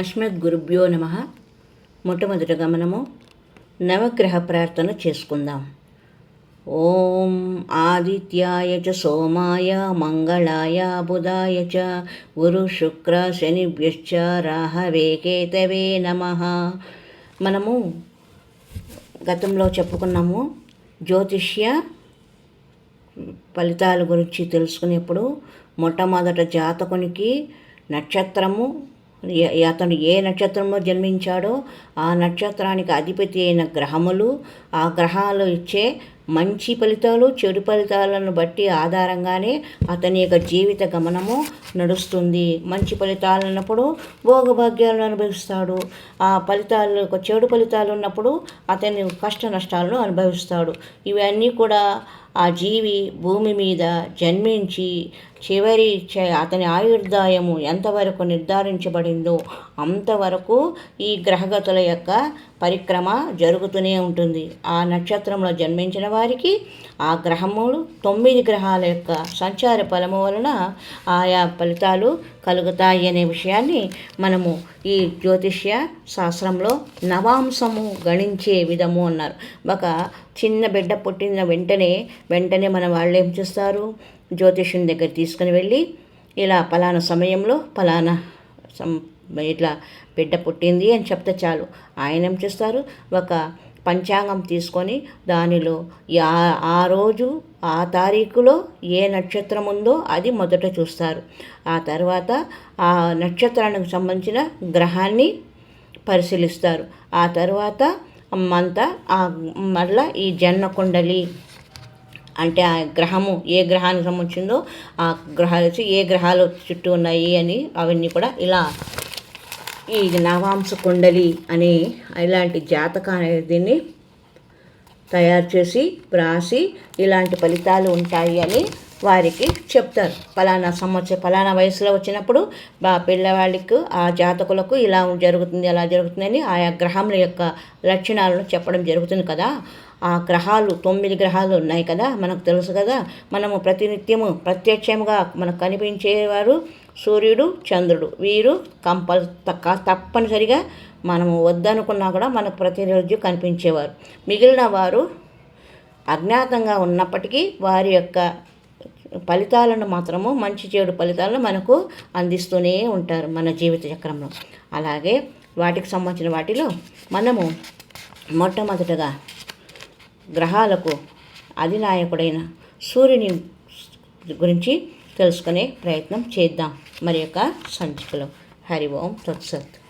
అస్మద్ గురుభ్యో నమ. మొట్టమొదటగా మనము నవగ్రహ ప్రార్థన చేసుకుందాం. ఓం ఆదిత్యాయ చ సోమాయ మంగళాయ బుధాయ చ గురు శుక్ర శనిభ్యశ్చ రాహవే కేతవే నమ. మనము గతంలో చెప్పుకున్నాము జ్యోతిష్య ఫలితాల గురించి తెలుసుకునేప్పుడు మొట్టమొదట జాతకునికి నక్షత్రము అతను ఏ నక్షత్రంలో జన్మించాడో ఆ నక్షత్రానికి అధిపతి అయిన గ్రహములు ఆ గ్రహాలు ఇచ్చే మంచి ఫలితాలు చెడు ఫలితాలను బట్టి ఆధారంగానే అతని యొక్క జీవిత గమనము నడుస్తుంది. మంచి ఫలితాలు ఉన్నప్పుడు భోగభాగ్యాలను అనుభవిస్తాడు. ఆ ఫలితాలు చెడు ఫలితాలు ఉన్నప్పుడు అతని కష్ట నష్టాలను అనుభవిస్తాడు. ఇవన్నీ కూడా ఆ జీవి భూమి మీద జన్మించి చివరి అతని ఆయుర్దాయము ఎంతవరకు నిర్ధారించబడిందో అంతవరకు ఈ గ్రహగతుల యొక్క పరిక్రమ జరుగుతూనే ఉంటుంది. ఆ నక్షత్రంలో జన్మించిన వారు వారికి ఆ గ్రహములు తొమ్మిది గ్రహాల యొక్క సంచార ఫలము వలన ఆయా ఫలితాలు కలుగుతాయి అనే విషయాన్ని మనము ఈ జ్యోతిష్య శాస్త్రంలో నవాంశము గణించే విధము అన్నారు. ఒక చిన్న బిడ్డ పుట్టిన వెంటనే వెంటనే మన వాళ్ళు ఏం చేస్తారు? జ్యోతిష్యుని దగ్గర తీసుకుని వెళ్ళి ఇలా పలానా సమయంలో పలానా సం ఇట్లా బిడ్డ పుట్టింది అని చెప్తే చాలు. ఆయన ఏం చేస్తారు? ఒక పంచాంగం తీసుకొని దానిలో యా- ఆ రోజు ఆ తారీఖులో ఏ నక్షత్రం ఉందో అది మొదట చూస్తారు. ఆ తర్వాత ఆ నక్షత్రానికి సంబంధించిన గ్రహాన్ని పరిశీలిస్తారు. ఆ తర్వాత అంతా మళ్ళా ఈ జన్న కుండలి అంటే ఆ గ్రహము ఏ గ్రహానికి సంబంధించిందో ఆ గ్రహాలు ఏ గ్రహాలు చుట్టూ ఉన్నాయి అని అవన్నీ కూడా ఇలా ఈ నవాంశ కుండలి అనే ఇలాంటి జాతక అనేది దీన్ని తయారు చేసి వ్రాసి ఇలాంటి ఫలితాలు ఉంటాయి అని వారికి చెప్తారు. ఫలానా సంవత్సరం ఫలానా వయసులో వచ్చినప్పుడు బా పిల్లవాళ్ళకు ఆ జాతకులకు ఇలా జరుగుతుంది అలా జరుగుతుందని ఆయా గ్రహముల యొక్క లక్షణాలను చెప్పడం జరుగుతుంది కదా. ఆ గ్రహాలు తొమ్మిది గ్రహాలు ఉన్నాయి కదా మనకు తెలుసు కదా. మనము ప్రతినిత్యము ప్రత్యక్షంగా మనకు కనిపించేవారు సూర్యుడు చంద్రుడు. వీరు కంపల్ తక్క తప్పనిసరిగా మనము వద్దనుకున్నా కూడా మనకు ప్రతిరోజు కనిపించేవారు. మిగిలిన వారు అజ్ఞాతంగా ఉన్నప్పటికీ వారి యొక్క ఫలితాలను మాత్రము మంచి చెడు ఫలితాలను మనకు అందిస్తూనే ఉంటారు మన జీవిత చక్రంలో. అలాగే వాటికి సంబంధించిన వాటిలో మనము మొట్టమొదటగా గ్రహాలకు అధినాయకుడైన సూర్యుని గురించి తెలుసుకునే ప్రయత్నం చేద్దాం. మరి యొక్క సంచికలో. హరి ఓం తత్సత్.